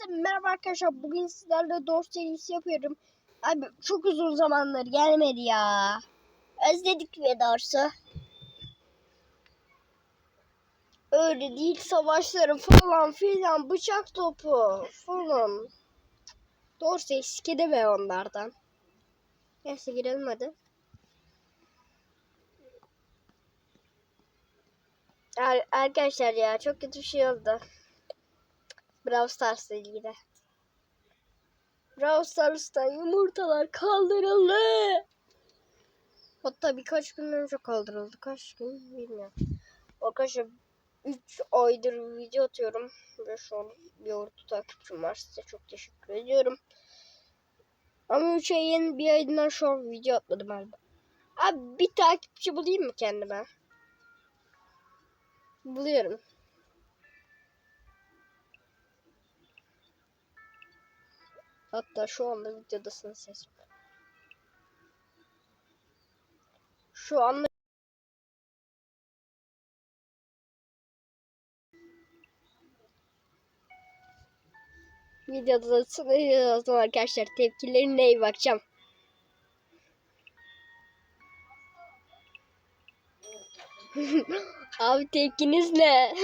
Hepinize merhaba arkadaşlar. Bugün sizlerle Doors serisi yapıyorum. Abi çok uzun zamandır gelmedi ya. Özledik ve Doors'u. Öyle değil savaşları falan filan bıçak topu falan. Doors eskidi be onlardan. Neyse girelim hadi. Ar- arkadaşlar ya çok kötü bir şey oldu. Brawl Stars'la ilgili. Brawl Stars'tan yumurtalar kaldırıldı. Hatta birkaç gün önce kaldırıldı. Kaç gün bilmiyorum. Arkadaşlar 3 aydır video atıyorum. Ve şu an bir ordu takipçim var. Size çok teşekkür ediyorum. Ama 3 ayın bir ayından şu an video atmadım galiba. Abi bir takipçi bulayım mı kendime? Buluyorum. Hatta şu anda videodasın sesim. Şu anda videodasın o zaman arkadaşlar tepkilerine iyi bakacağım. Abi tepkiniz ne?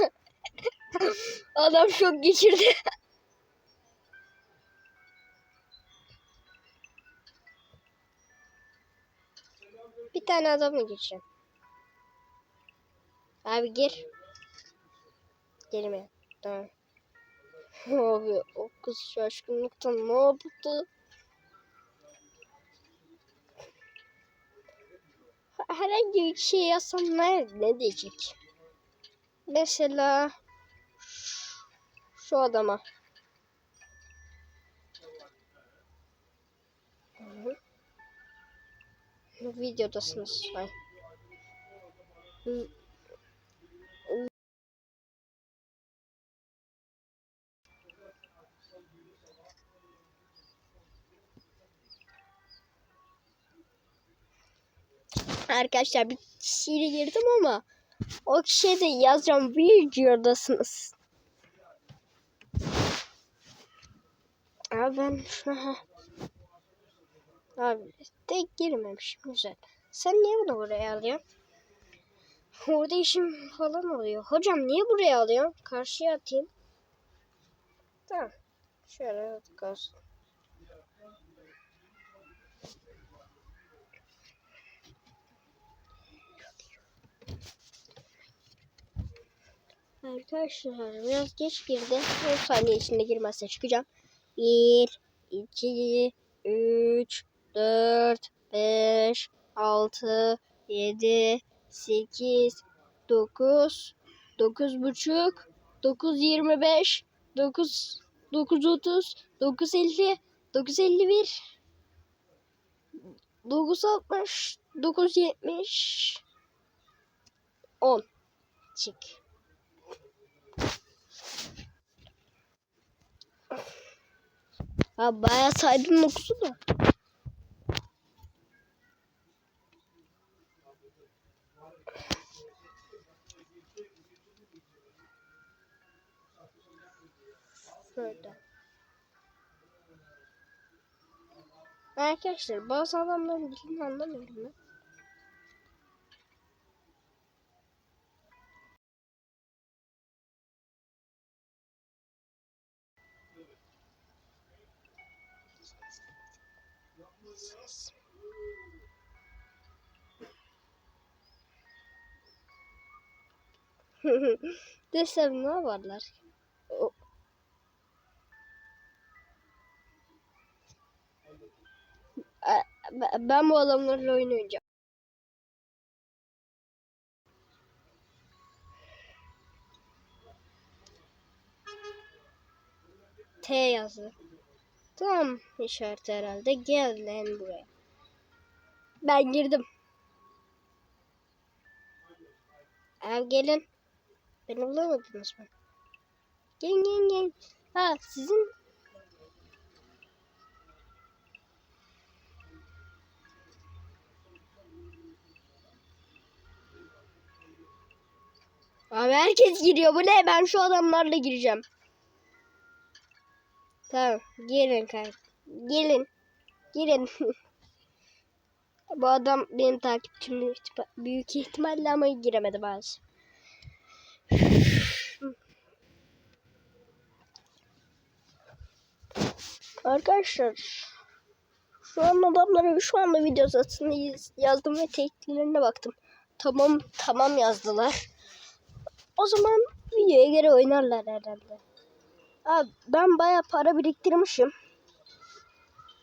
Adam şok geçirdi. Bir tane adamla geçeceğim. Abi gir. Girme. Tamam. Abi o kız şaşkınlıktan ne yaptı? Herhangi bir şey yazsam ne, ne diyecek? Mesela şu adama. Videodasınız. Ay. Hı. Arkadaşlar bir kişiyle girdim ama o kişiye de yazacağım videodasınız. Abi ben şuna Abi tek girmemişim güzel. Sen niye bunu buraya alıyorsun? Orada işim falan oluyor. Hocam niye buraya alıyorsun? Karşıya atayım. Tamam. Şöyle kalsın. Arkadaşlar biraz geç girdi. 10 saniye içinde girmezse çıkacağım. 1, 2, 3, 4, 5, 6, 7, 8, 9, 9 buçuk, 9, 25, 9, 9, 30, 9, 50, 9, 51, 9, 60, 9, 70, 10. Çık. Ha bayağı saydım dokusu da. Şöyle. Arkadaşlar bazı adamların dilini anlamıyorum ben. Desem ne varlar? Ben- bu adamlarla oynayacağım. T yazdı. Tamam işareti herhalde. Gel lan buraya. Ben girdim. Abi gelin. Beni bulamadınız mı? Gelin gelin gelin. Ha sizin Abi herkes giriyor. Bu ne? Ben şu adamlarla gireceğim. Tamam. Girin kay. Gelin. Girin. Bu adam benim takipçim büyük ihtima- büyük ihtimalle ama giremedi bazı. Arkadaşlar şu an adamlara şu anda video satını yaz- yazdım ve teklilerine baktım. Tamam tamam yazdılar. O zaman videoya göre oynarlar herhalde. Abi ben baya para biriktirmişim.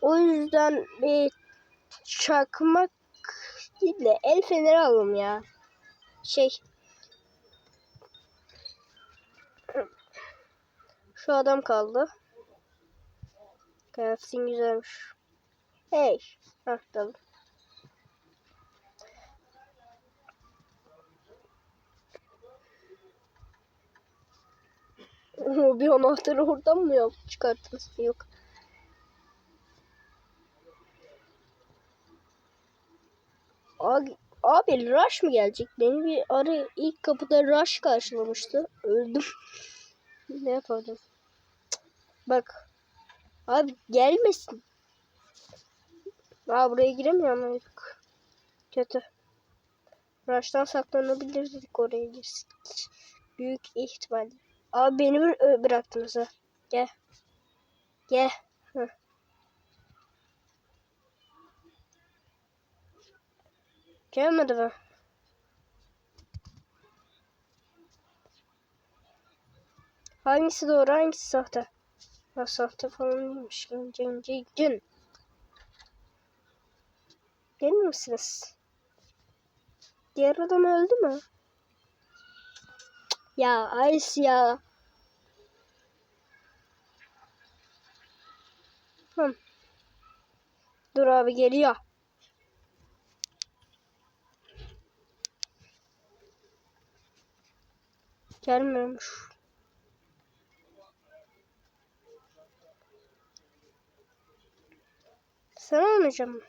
O yüzden bir çakmak değil de el feneri alalım ya. Şey. Şu adam kaldı. Kıyafetin güzelmiş. Hey. Hah tamam. bir anahtarı oradan mı yok çıkarttınız? Yok. Abi, abi Rush mı gelecek? Beni bir ara ilk kapıda Rush karşılamıştı. Öldüm. ne yapardım? Bak. Abi gelmesin. Aa buraya giremiyor muydik? Kötü. Rush'tan saklanabilirdik oraya girsek. Büyük ihtimalle. Abi beni ö- bıraktınız ha. Gel. Gel. Heh. Gelmedi mi? Hangisi doğru hangisi sahte? Ha sahte falan değilmiş. Cin cin cin cin. Değil misiniz? Diğer adam öldü mü? Ya Ice ya. Hı. Dur abi geliyor. Gelmiyormuş. Sen olmayacak mı?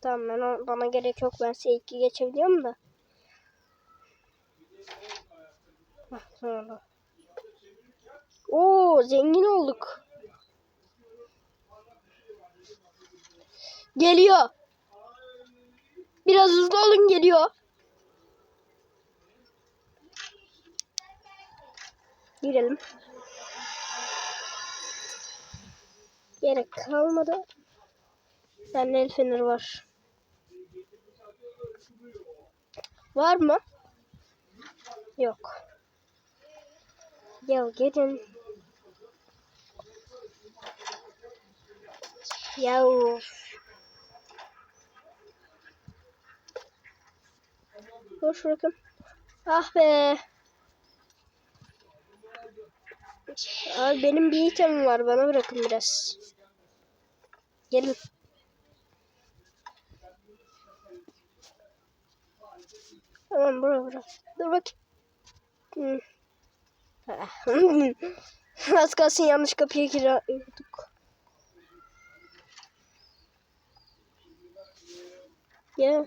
Tamam ben bana gerek yok ben S2 geçebiliyorum da. Sonra. Oo zengin olduk. Geliyor. Biraz hızlı olun geliyor. Girelim. Gerek kalmadı. Bende el feneri var. Var mı? Yok. Ya gelin. Ya. Boş bırakın. Ah be. Abi benim bir itemim var. Bana bırakın biraz. Gelin. Tamam bura bura. Dur bak. Hmm. Az kalsın yanlış kapıya giriyorduk. Ya.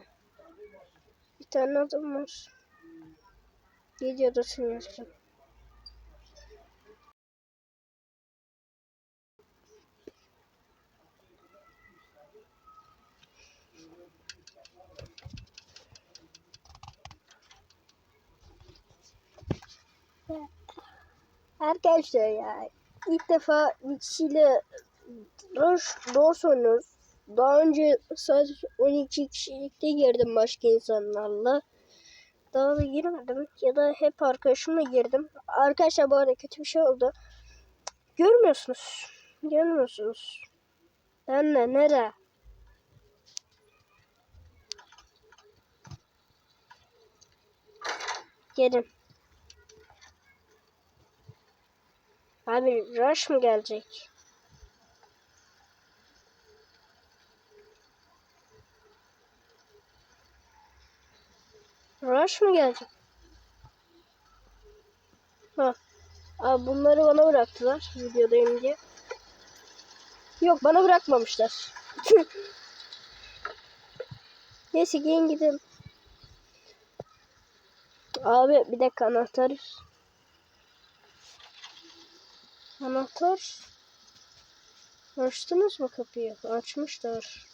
Bir tane adam var. Geliyor da Arkadaşlar ya ilk defa bir kişiyle Doors oynuyoruz. Daha önce sadece 12 kişilikte girdim başka insanlarla. Daha da girmedim ya da hep arkadaşımla girdim. Arkadaşlar bu arada kötü bir şey oldu. Görmüyorsunuz. Görmüyorsunuz. Ben ne? Nere? Gelin. Abi Rush mı gelecek? Rush mı gelecek? Ha. Abi bunları bana bıraktılar videodayım diye. Yok bana bırakmamışlar. Neyse gelin gidelim. Abi bir dakika anahtar. Anahtar. Açtınız mı kapıyı? Açmışlar.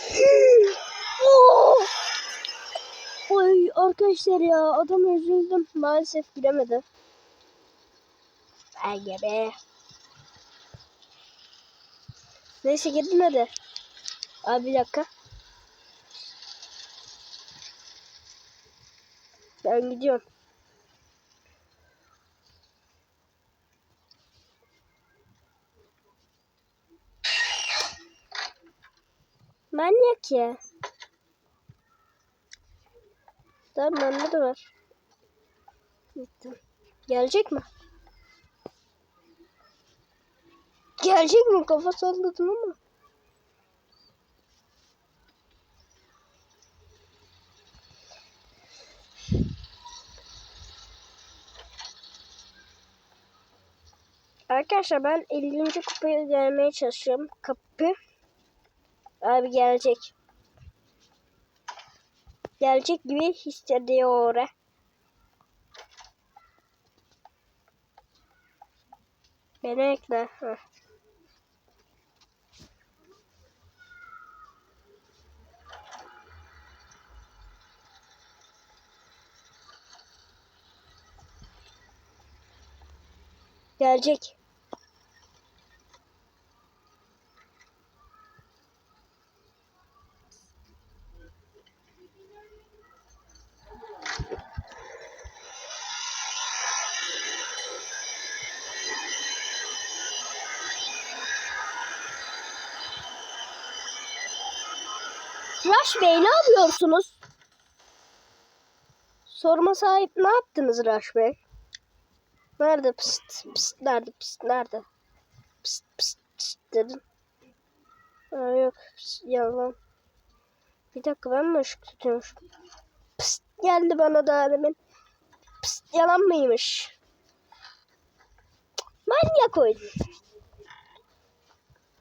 Oy arkadaşlar ya adam üzüldüm. Maalesef giremedi. Ay be. Neyse girdin hadi. Abi bir dakika. Ben gidiyorum. Ya. Tamam bende de var. Gittim. Gelecek mi? Gelecek mi? Kafa salladım ama. Arkadaşlar ben 50. kupaya gelmeye çalışıyorum. Kapı. Abi gelecek. Gelecek gibi hissediyor. Beni ekle. Heh. Gelecek. Rush Yapıyorsunuz? Sorma sahip ne yaptınız Rush Bey? Nerede pıst pıst nerede pıst nerede? Pıst pıst pıst dedin. Ha, yok pıst, yalan. Bir dakika ben mi ışık tutuyormuşum? Pıst geldi bana da demin. Pıst yalan mıymış? Manyak oyun.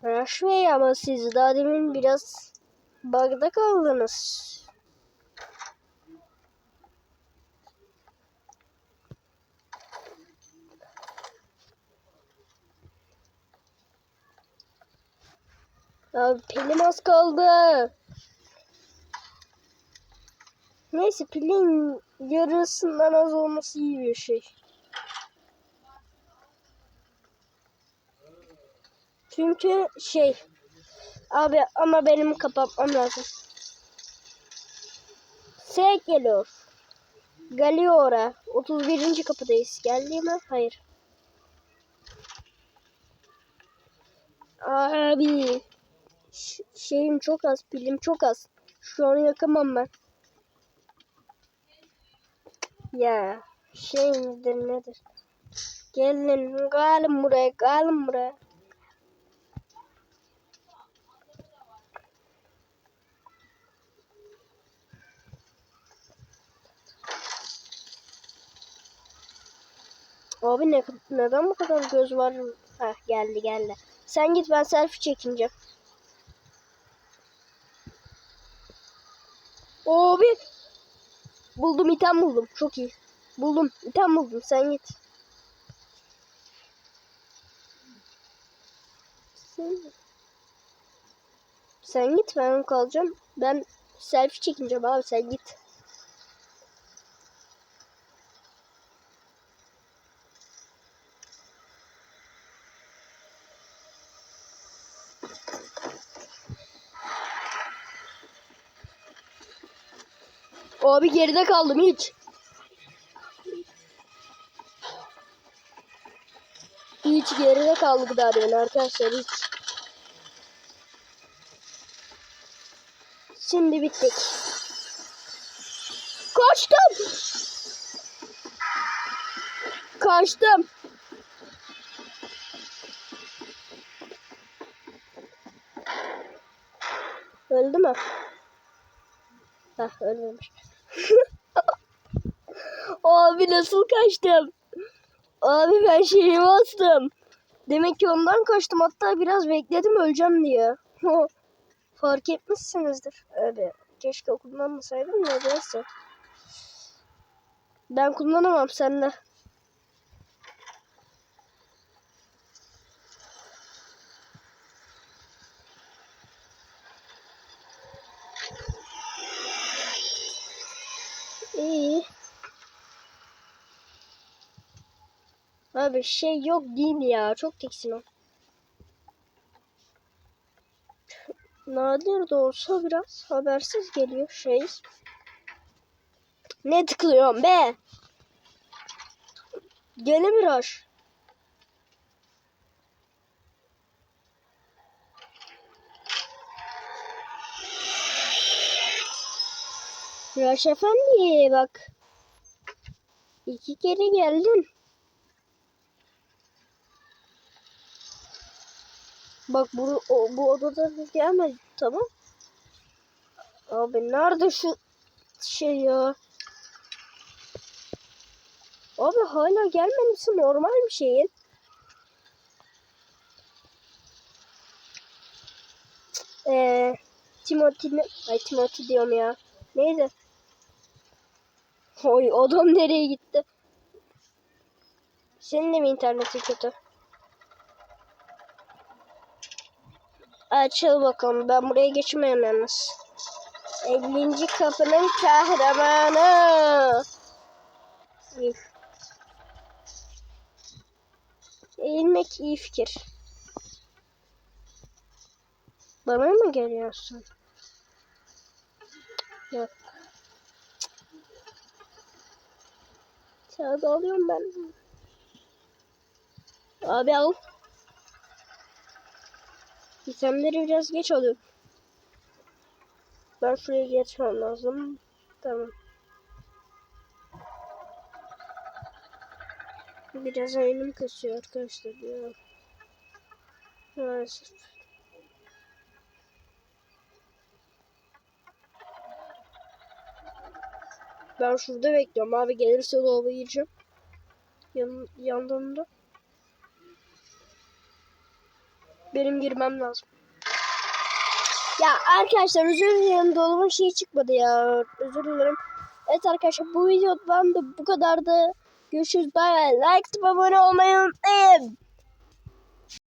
Rush Bey ama siz daha demin biraz bug'da kaldınız. Abi pilim az kaldı. Neyse pilin yarısından az olması iyi bir şey. Çünkü şey abi ama benim kapatmam lazım. S geliyor. Galiora. 31. kapıdayız. Geldi mi? Hayır. Abi. Ş- şeyim çok az. Pilim çok az. Şu an yakamam ben. Ya. Şey midir nedir? Gelin. Gelin buraya. Gelin buraya. Abi ne, neden bu kadar göz var? Heh, geldi geldi. Sen git ben selfie çekince. Abi. Buldum item buldum. Çok iyi. Buldum. item buldum. Sen git. Sen, sen git ben kalacağım. Ben selfie çekineceğim abi sen git. Abi geride kaldım hiç. Hiç geride kaldık daha demin arkadaşlar hiç. Şimdi bittik. Kaçtım. Kaçtım. Öldü mü? Hah ölmemiş. Abi nasıl kaçtım? Abi ben şeyi bastım. Demek ki ondan kaçtım. Hatta biraz bekledim öleceğim diye. Fark etmişsinizdir. Öyle. Keşke kullanmasaydım ya neyse. Ben kullanamam seninle. İyi. Abi şey yok değil ya? Çok tiksin o. Nadir de olsa biraz habersiz geliyor şey. Ne tıklıyorum be? Gene Miraç. Miraç efendi bak. İki kere geldin. Bak bu, o, bu odada gelmedi tamam. Abi nerede şu şey ya? Abi hala gelmemesi normal bir şeyin. Eee Timothy ne? Ay Timothy diyorum ya. Neydi? Oy adam nereye gitti? Senin de mi internetin kötü? Açıl bakalım. Ben buraya geçmeyeyim yalnız. 50. kapının kahramanı. İyi. Eğilmek iyi fikir. Bana mı geliyorsun? Yok. Sağda alıyorum ben. Abi al. İtemleri biraz geç alıyorum. Ben şuraya geçmem lazım. Tamam. Biraz elim kasıyor arkadaşlar ya. Maalesef. Ben şurada bekliyorum abi gelirse dolaba gireceğim. Yan, yandan da. Benim girmem lazım. Ya arkadaşlar özür dilerim dolabın şeyi çıkmadı ya. Özür dilerim. Evet arkadaşlar bu videodan da bu kadardı. Görüşürüz. Bay bay. Like abone olmayı unutmayın.